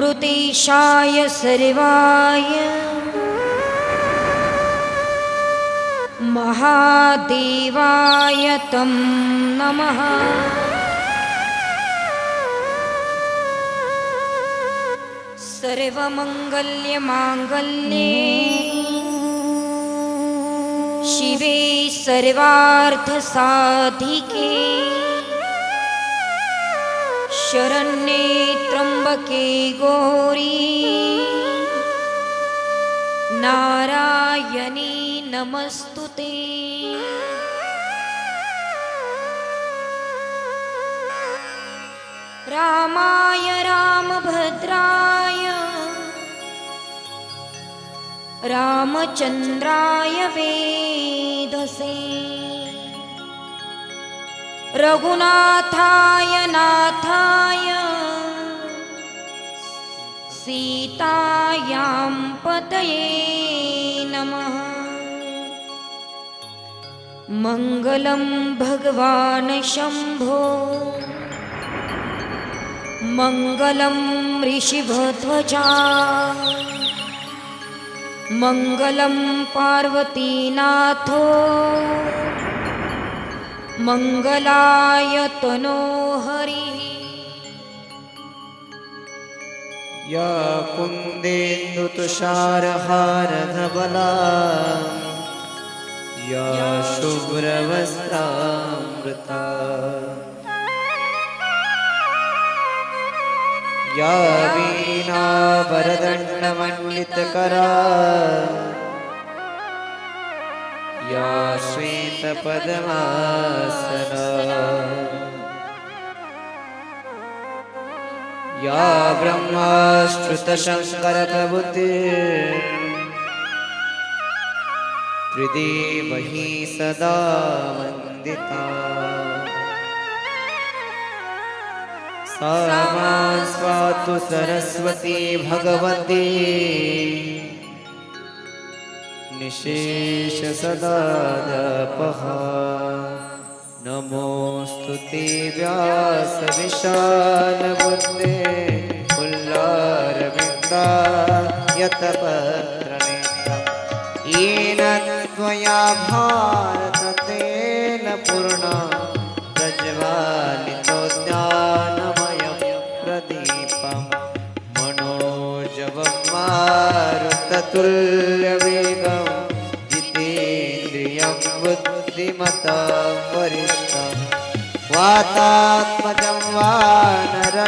अमृतेशाय सर्वाय। महादेवाय तं नमः। सर्वमङ्गल्यमाङ्गल्ये शिवे सर्वार्थसाधिके शरण्ये त्र्यम्बके गौरी। नारायणी नमस्तु ते रामाय रामभद्राय। रामचन्द्राय वेधसे रघुनाथाय नाथाय सीतायां पतये नमः। मङ्गलं भगवान् शम्भो मङ्गलं ऋषिभध्वजा। मङ्गलं पार्वतीनाथो मङ्गलाय तनो हरिः। या कुन्देन्दुतुषारहारधबला या शुभ्रवस्त्रामृता। या वीणावरदण्डमण्डितकरा या श्वेतपद्मासना या ब्रह्माश्रुतशङ्करप्रभुति त्रिदेवही सदा वन्दिता सा मां स्वातु सरस्वती भगवती निशेषसदादपः नमोऽस्तु ते व्यासविशालबुद्धे पुल्लारविन्दा यतपत्रनेत्रम् येन त्वया भारततेन पूर्णा प्रज्वालितो ज्ञानमयं प्रदीपं। मनोजवं वरिष्ठं वातात्मजं वानरयोत्तमुख्यं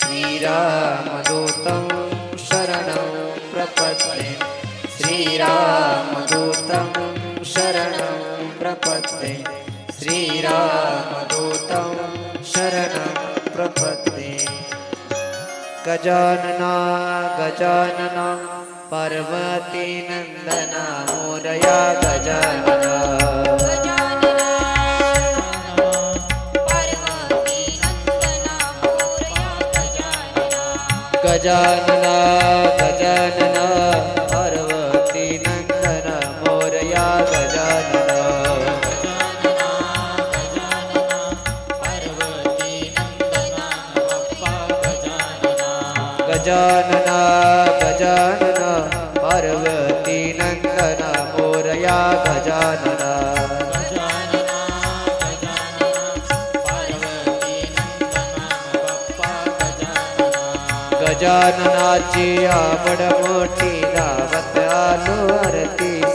श्रीरामदूतं शरणं प्रपद्ये श्रीरामदूतं शरणं प्रपद्ये श्रीरामदूतं शरणं प्रपद्ये गजानना गजानना पार्वतीनन्दना मोरया गजानना। गजानना गजानना पार्वतीनन्दना मोरया गजानना। गजानना गजानना। गजाननाची आवड मोठी दावत आलो आरती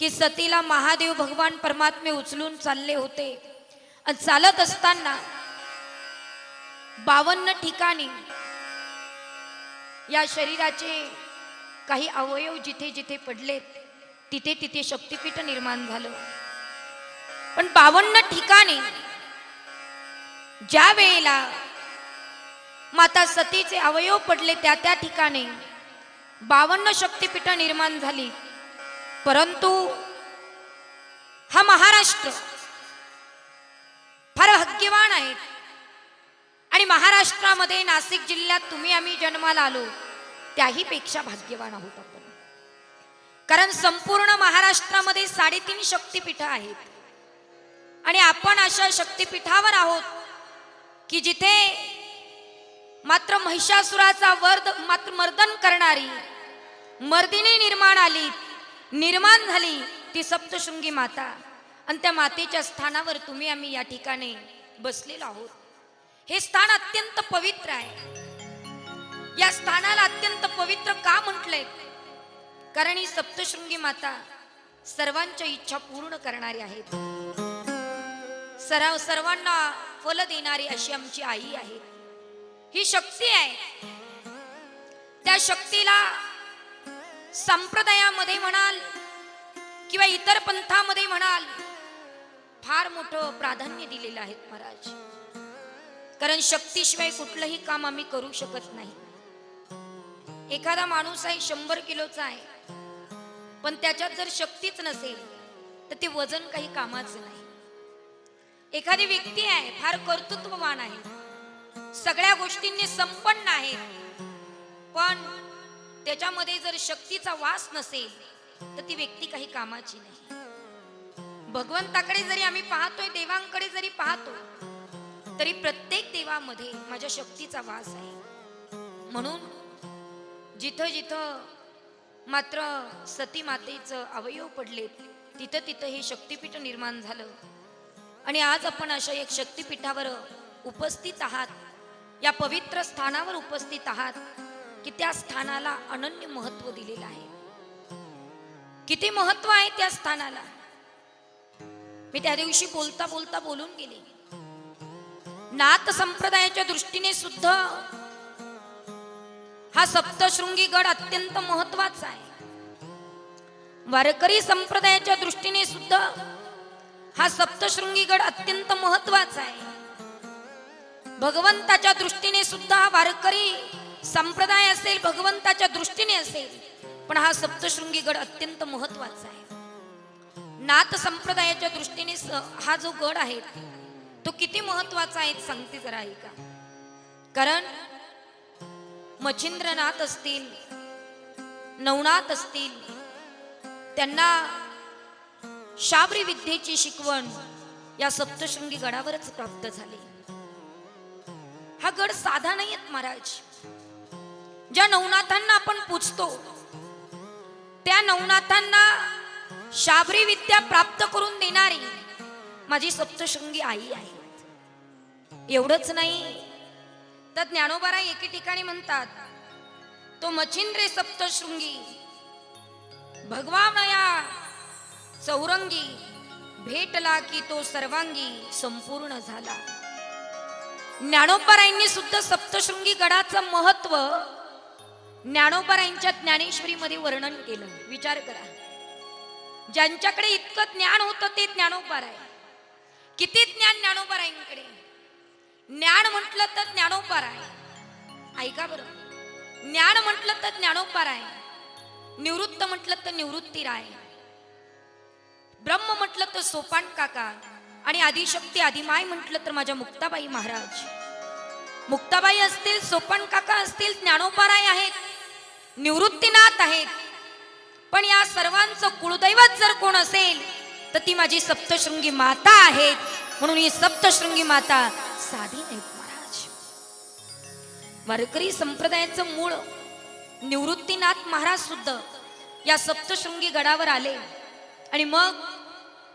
की सतीला महादेव भगवान परमात्मे उचलून चालले होते. आणि चालत असताना बावन्न ठिकाणी या शरीराचे काही अवयव जिथे जिथे पडलेत तिथे तिथे शक्तिपीठ निर्माण झालं. पण बावन्न ठिकाणी ज्या वेळेला माता सतीचे अवयव पडले त्या त्या ठिकाणी बावन्न शक्तिपीठ निर्माण झाली. परंतु हा महाराष्ट्र फार भाग्यवान आहेत आणि महाराष्ट्रामध्ये नाशिक जिल्ह्यात तुम्ही आम्ही जन्माला आलो त्याही पेक्षा भाग्यवान आहोत आपण. कारण संपूर्ण महाराष्ट्रामध्ये साडेतीन शक्तिपीठ आहेत. आणि आपण अशा शक्तिपीठावर आहोत की जिथे मात्र महिषासुराचा वर्द मात्र मर्दन करणारी मर्दिनी निर्माण आली निर्माण झाली ती सप्तशृंगी माता. आणि त्या मातेच्या स्थानावर तुम्ही आम्ही या ठिकाणी बसलेलो आहोत. हे स्थान अत्यंत पवित्र आहे. या स्थानाला अत्यंत पवित्र का म्हटलंय? कारण ही सप्तशृंगी माता सर्वांच्या इच्छा पूर्ण करणारी आहेत. सर्व सर्वांना फल देणारी अशी आमची आई आहे. ही शक्ती आहे. त्या शक्तीला संप्रदायामध्ये म्हणाल किंवा इतर पंथामध्ये म्हणाल फार मोठं प्राधान्य दिलेलं आहे महाराज. कारण शक्तीशिवाय कुठलंही काम आम्ही करू शकत नाही. एखादा माणूस आहे शंभर किलोचा आहे पण त्याच्यात जर शक्तीच नसेल तर ते वजन काही कामाचं नाही. एखादी व्यक्ती आहे फार कर्तृत्ववान आहे. सगळ्या गोष्टींनी संपन्न आहे पण त्याच्यामध्ये जर शक्तीचा वास नसेल तर ती व्यक्ती काही कामाची नाही. भगवंताकडे जरी आम्ही पाहतोय देवांकडे जरी पाहतो तरी प्रत्येक देवामध्ये माझ्या शक्तीचा वास आहे. म्हणून जिथं जिथं मात्र सती मातेचं अवयव पडले तिथं तिथं हे शक्तिपीठ निर्माण झालं. आणि आज आपण अशा एक शक्तिपीठावर उपस्थित आहात या पवित्र स्थानावर उपस्थित आहात की त्या स्थानाला अनन्य महत्त्व दिलेलं आहे. किती महत्त्व आहे त्या स्थानाला? मी त्या दिवशी बोलता बोलता बोलून गेले. नाथ संप्रदायाच्या दृष्टीने सुद्धा हा सप्तशृंगी गड अत्यंत महत्त्वाचा आहे. वारकरी संप्रदायाच्या दृष्टीने सुद्धा हा सप्तशृंगी गड अत्यंत महत्त्वाचा आहे. भगवंताच्या दृष्टीने सुद्धा हा वारकरी संप्रदाय असेल भगवंताच्या दृष्टीने असेल पण हा सप्तशृंगी गड अत्यंत महत्त्वाचा आहे. नाथ संप्रदायाच्या दृष्टीने स- हा जो गड आहे तो किती महत्त्वाचा आहे सांगते जरा ऐका. कारण मच्छिंद्रनाथ असतील नवनाथ असतील त्यांना शाबरी विद्येची शिकवण या सप्तशृंगी गडावरच प्राप्त झाली. हा गड साधा नाही आहेत महाराज. ज्या नवनाथांना आपण पूजतो त्या नवनाथांना शाबरी विद्या प्राप्त करून देणारी माझी सप्तशृंगी आई आहे एवढंच नाही तर ज्ञानोबाराय एके ठिकाणी म्हणतात तो मचिंद्रे सप्तशृंगी भगवानया चौरंगी भेटला की तो सर्वांगी संपूर्ण झाला. ज्ञानोबाराईंनी सुद्धा सप्तशृंगी गडाचं महत्त्व ज्ञानोबारायांच्या ज्ञानेश्वरीमध्ये वर्णन केलं. विचार करा. ज्यांच्याकडे इतकं ज्ञान होतं ते ज्ञानोबार आहे किती ज्ञान ज्ञानोबारायांकडे ज्ञान म्हटलं तर ज्ञानोपार आहे ऐका बरं. ज्ञान म्हटलं तर ज्ञानोपार आहे निवृत्त म्हटलं तर निवृत्ती राय ब्रह्म म्हटलं तर सोपान काका. आणि आदिशक्ती आदिमाय म्हटलं तर माझ्या मुक्ताबाई महाराज. मुक्ताबाई असतील सोपण काका असतील ज्ञानोपाराय आहेत. निवृत्तीनाथ आहेत. पण या सर्वांचं कुळदैवत जर कोण असेल तर ती माझी सप्तशृंगी माता आहेत. म्हणून ही सप्तशृंगी माता साधी नाहीत महाराज. वारकरी संप्रदायाचं मूळ निवृत्तीनाथ महाराज सुद्धा या सप्तशृंगी गडावर आले. आणि मग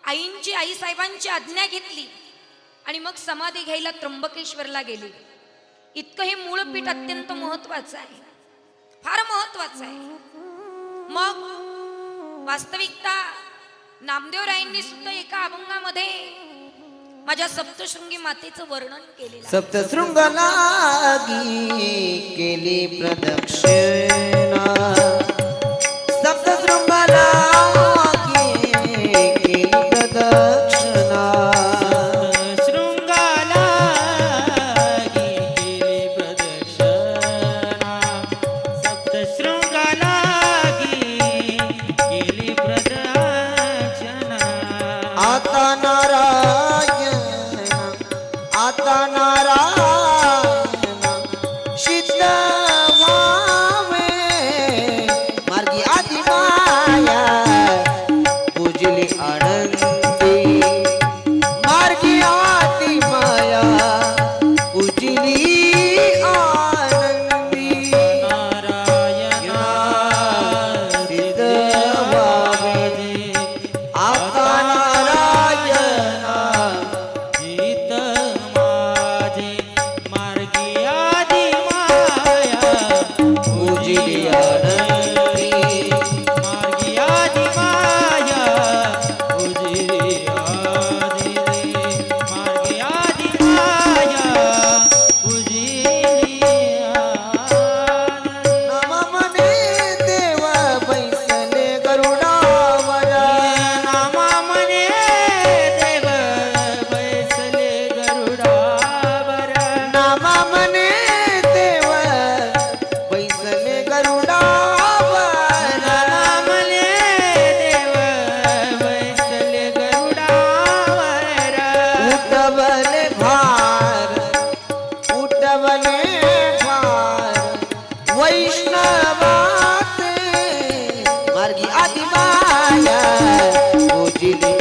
आईंची आई साहेबांची आज्ञा घेतली. आणि मग समाधी घ्यायला त्र्यंबकेश्वरला गेली. इतकं हे मूळ पीठ अत्यंत महत्वाचं आहे. फार महत्वाचं आहे. मग वास्तविकता नामदेवरायांनी सुद्धा एका अभंगामध्ये माझ्या सप्तशृंगी मातेचं वर्णन केले सप्तशृंगला केली प्रदक्षिण. தாத்தனாரா वने ठार। वैष्णवाते मार्गी आदिमाया पूजिली